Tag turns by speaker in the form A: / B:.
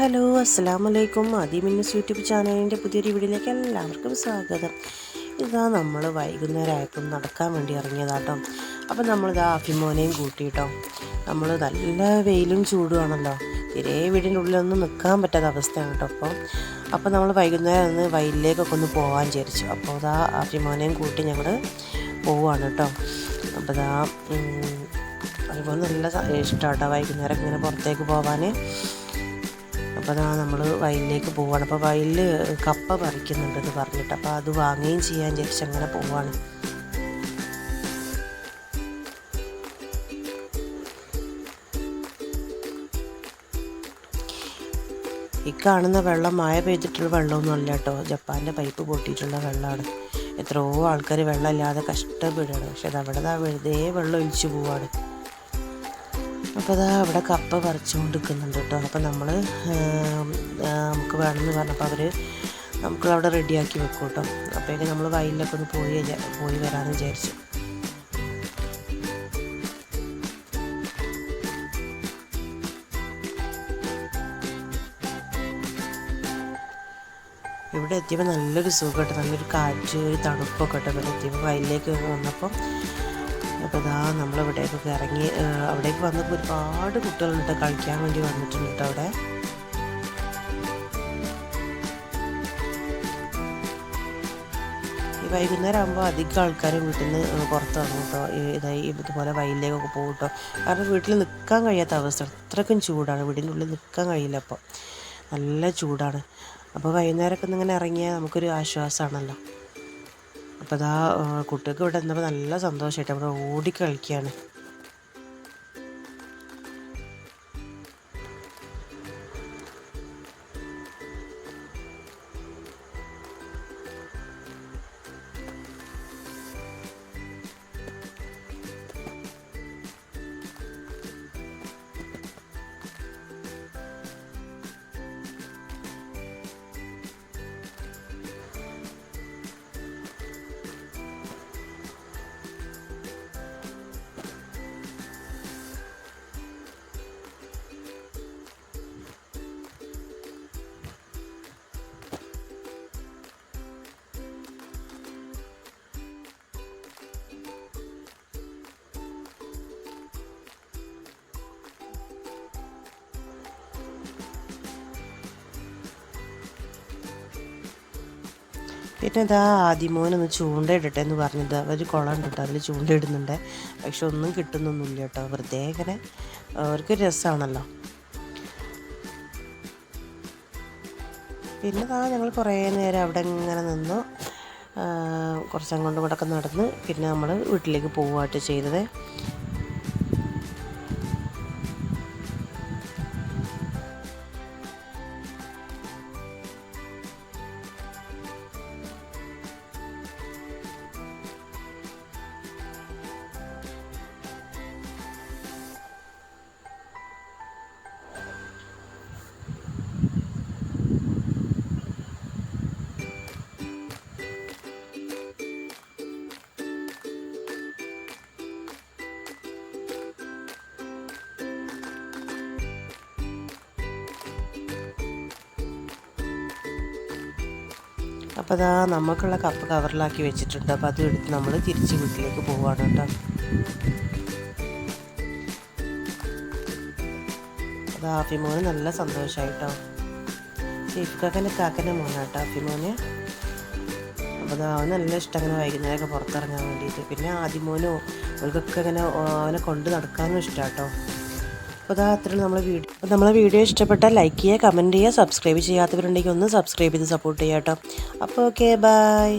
A: Hello അസ്സാം വലൈക്കും ആദ്യമിന്നസ് YouTube ചാനലിന്റെ പുതിയൊരു വീഡിയോയിലേക്ക് എല്ലാവർക്കും സ്വാഗതം. ഇതാ നമ്മൾ വൈകുന്നേരം ആയപ്പോൾ നടക്കാൻ വേണ്ടി ഇറങ്ങിയതാട്ടോ. അപ്പം നമ്മളിതാ അഭിമോനെയും കൂട്ടിയിട്ടോ. നമ്മൾ നല്ല വെയിലും ചൂടുമാണല്ലോ തീരെ വീടിന്റെ ഉള്ളിലൊന്നും നിൽക്കാൻ പറ്റാത്ത അവസ്ഥയാണ് കേട്ടോ അപ്പോൾ അപ്പോൾ നമ്മൾ വൈകുന്നേരം ഒന്ന് വയലിലേക്കൊക്കെ ഒന്ന് പോകാൻ വിചാരിച്ചു. അപ്പോൾ ഇതാ അഭിമോനെയും കൂട്ടി ഞങ്ങൾ പോവുകയാണ് കേട്ടോ. അപ്പോൾ ഉം, അതുപോലെ നല്ല ഇഷ്ടമാട്ടോ വൈകുന്നേരം ഇങ്ങനെ പുറത്തേക്ക് പോകാൻ അപ്പോൾ അതാ നമ്മൾ വയലിലേക്ക് പോവുകയാണ് അപ്പോൾ വയലിൽ കപ്പ പറിക്കുന്നുണ്ടെന്ന് പറഞ്ഞിട്ട് അപ്പോൾ അത് വാങ്ങുകയും ചെയ്യാൻ വിചാരിച്ച് അങ്ങനെ പോവുകയാണ് ഈ കാണുന്ന വെള്ളം മായ പെയ്തിട്ടുള്ള വെള്ളമൊന്നും അല്ല കേട്ടോ. ജപ്പാന്റെ പൈപ്പ് പൊട്ടിയിട്ടുള്ള വെള്ളമാണ് എത്രയോ ആൾക്കാർ വെള്ളമില്ലാതെ കഷ്ടപ്പെടുകയാണ്. പക്ഷെ അത് അവിടെ ദാ വെറുതെ വെള്ളം ഒഴിച്ചു പോവാണ്. അപ്പോൾ അതാ അവിടെ കപ്പ പറിച്ചുകൊണ്ട് നിൽക്കുന്നുണ്ട് കേട്ടോ അപ്പോൾ നമ്മൾ നമുക്ക് വേണമെന്ന് പറഞ്ഞപ്പോൾ അവർ നമുക്ക് അവിടെ റെഡിയാക്കി വെക്കും കേട്ടോ. അപ്പോഴേക്കും നമ്മൾ വയലിലൊക്കെ ഒന്ന് പോയി പോയി വരാമെന്ന് വിചാരിച്ചു. ഇവിടെ എത്തിയപ്പോൾ നല്ലൊരു സുഖമായിട്ട് നല്ലൊരു കാറ്റ് ഒരു തണുപ്പൊക്കെ കേട്ടോ ഇവിടെ എത്തിയപ്പോൾ വയലിലേക്ക് വന്നപ്പോൾ അപ്പോൾ ഇതാ നമ്മളിവിടേക്കൊക്കെ ഇറങ്ങി അവിടേക്ക് വന്നപ്പോൾ ഒരുപാട് കുട്ടികളുണ്ട് കളിക്കാൻ വേണ്ടി വന്നിട്ടുണ്ട് കേട്ടോ അവിടെ. വൈകുന്നേരം ആകുമ്പോൾ അധികം ആൾക്കാർ വീട്ടിൽ നിന്ന് പുറത്ത് വന്നു കേട്ടോ ഇതായി ഇതുപോലെ വയലിലേക്കൊക്കെ പോകും കേട്ടോ കാരണം വീട്ടിൽ നിൽക്കാൻ കഴിയാത്ത അവസ്ഥ. അത്രയ്ക്കും ചൂടാണ്. വീടിന്റെ ഉള്ളിൽ നിൽക്കാൻ കഴിയില്ല അപ്പോൾ നല്ല ചൂടാണ്. അപ്പോൾ വൈകുന്നേരമൊക്കെ ഇങ്ങനെ ഇറങ്ങിയാൽ നമുക്കൊരു ആശ്വാസമാണല്ലോ അപ്പോൾ അതാ കുട്ടികൾക്ക് ഇവിടെ എന്തപ്പോൾ നല്ല സന്തോഷമായിട്ട് അവിടെ ഓടി കളിക്കുകയാണ് പിന്നെ ഇതാ ആദ്യമോനൊന്ന് ചൂണ്ടയിടട്ടെ എന്ന് പറഞ്ഞത്. അവർ കുളം ഉണ്ട് അതിൽ ചൂണ്ടയിടുന്നുണ്ട് പക്ഷെ ഒന്നും കിട്ടുന്നൊന്നുമില്ല കേട്ടോ. വെറുതെ ഇങ്ങനെ അവർക്ക് രസമാണല്ലോ പിന്നെ ഇതാ ഞങ്ങൾ കുറേ നേരം അവിടെ ഇങ്ങനെ നിന്നു. കുറച്ചങ്ങോട്ടും കൂടെ ഇങ്ങോട്ടൊക്കെ നടന്ന് പിന്നെ നമ്മൾ വീട്ടിലേക്ക് പോവുകയായിട്ട് ചെയ്തത്. അപ്പോൾ അതാ നമുക്കുള്ള കപ്പ് കവറിലാക്കി വെച്ചിട്ടുണ്ട്. അപ്പോൾ അത് എടുത്ത് നമ്മൾ തിരിച്ച് വീട്ടിലേക്ക് പോവുകയാണ് കേട്ടോ. അത് ആഫിമോന് നല്ല സന്തോഷമായിട്ടോ ഷെയ്ഫ്ക്കാക്കന്റെ കാക്കന്റെ മോനാട്ടോ ആഫിമോന് അപ്പോൾ അവന് നല്ല ഇഷ്ടം അങ്ങനെ വൈകുന്നേരമൊക്കെ പുറത്തിറങ്ങാൻ വേണ്ടിയിട്ട്. പിന്നെ ആദ്യമോനോ അവർക്കൊക്കെ അങ്ങനെ അവനെ കൊണ്ട് നടക്കാനും ഇഷ്ടമാട്ടോ അപ്പോൾ അതാ അത്ര നമ്മളെ വീഡിയോ അപ്പോൾ നമ്മളെ വീഡിയോ ഇഷ്ടപ്പെട്ടാൽ ലൈക്ക് ചെയ്യുക കമന്റ് ചെയ്യുക സബ്സ്ക്രൈബ് ചെയ്യാത്തവരുണ്ടെങ്കിൽ ഒന്ന് സബ്സ്ക്രൈബ് ചെയ്ത് സപ്പോർട്ട് ചെയ്യാം കേട്ടോ അപ്പോൾ ഓക്കെ ബൈ